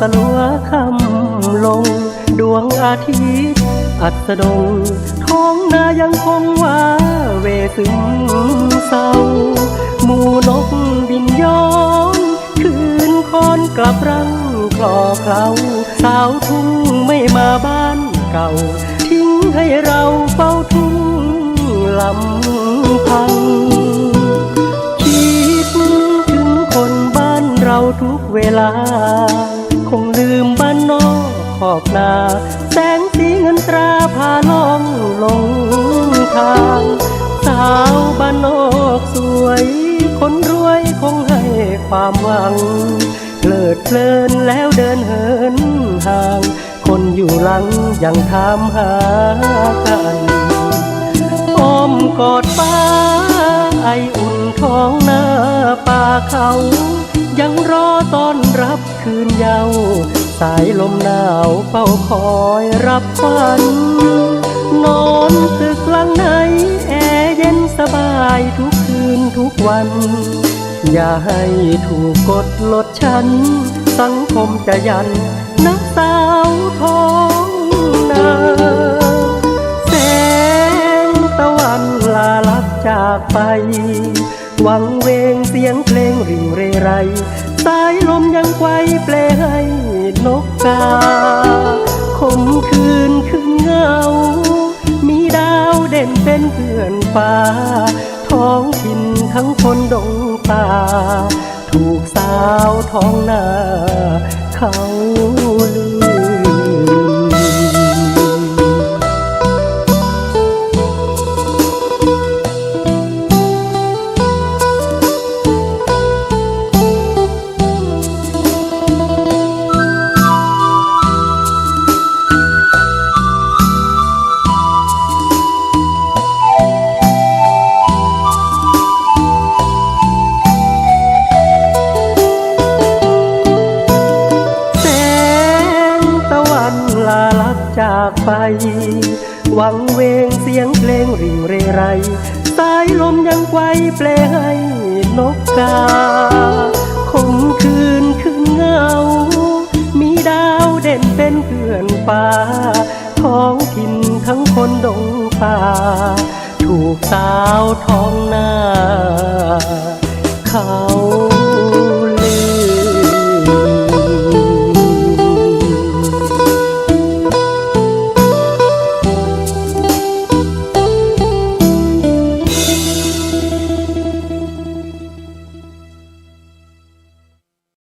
สลัวคำลง ดวงอาทิตย์อัสดง ท้องนายังคงว่าเวซึมเศร้าหมูนกบินย้อนคืนคอนกลับรังคลอเคล้าสาวทุ่งไม่มาบ้านเก่า ทิ้งให้เราเฝ้าทุ่งลำพังคิดถึงคนบ้านเราทุกเวลา คงลืมบ้านนอกขอบนาแสงสีเงินตราพาล่องลงทางสาวบ้านนอกสวย คนรวยคงให้ความหวังเพลิดเพลินแล้วเดินเหินห่าง คนอยู่หลังยังถามหากันอ้อมกอดฟ้าไออุ่นท้องหน้าป่าเขา ยังรอต้อนรับ คืนเยาวสายลมหนาวเฝ้าคอยรับฝัน นอนตึกหลังไหนแอร์เย็นสบายทุกคืนทุกวัน อย่าให้ถูกกดลดฉัน สังคมจะยันนักสาวท้องนาแสงตะวันลาลับจากไป หวังเวงเสียงเพลงริงเรไร สายลมยังไกวเปลให้นกกาคมคืนคืนเงา มีดาวเด่นเป็นเพื่อนฟ้า ท้องถิ่นทั้งคนดงป่า ถูกสาวท้องนาเขาลื ไปหวังเวงเสียงเพลงริ่งเรไรสายลมยังไกวเปลให้นกกาคมคืนคืนเงา มีดาวเด่นเป็นเพื่อนฟ้าท้องถิ่นทั้งคนดงป่า ถูกสาวท้องนา